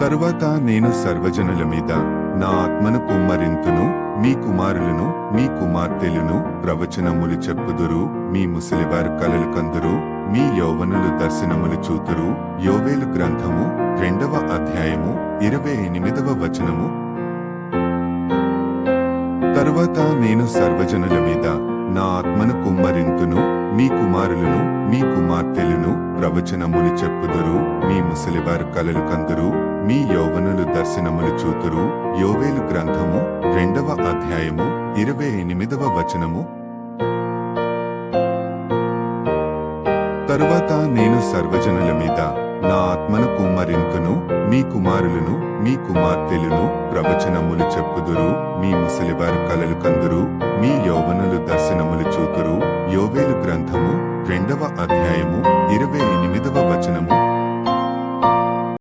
తరువాత నేను సర్వజనుల మీద నా ఆత్మను కుమ్మరింతును మీ కుమారులను మీ కుమార్తెలను ప్రవచనములు చెప్పుదురు మీ ముసలివారు కలలు కందురు మీ యౌవనులు దర్శనములు చూతురు. యోవేలు గ్రంథము రెండవ అధ్యాయము ఇరవై ఎనిమిదవ వచనము. తరువాత నేను సర్వజనుల మీద నా ఆత్మను కుమ్మరింతును మీ కుమారులను మీ కుమార్తెలను ప్రవచనములు చెప్పుదురు మీ ముసలివారు కలలు కందురు మీ యౌవనులు దర్శనములు చూతురు. యోవేలు గ్రంథము రెండవ అధ్యాయము ఇరవై ఎనిమిదవ వచనము. తరువాత నేను సర్వజనుల మీద నా ఆత్మను కుమ్మరింతును మీ కుమారులను మీ కుమార్తెలను ప్రవచనములు చెప్పుదురు. మీ ముసలివారు కలలు కందురు మీ యౌవనులు దర్శనములు చూతురు. యోవేలు గ్రంథము రెండవ అధ్యాయము ఇరవై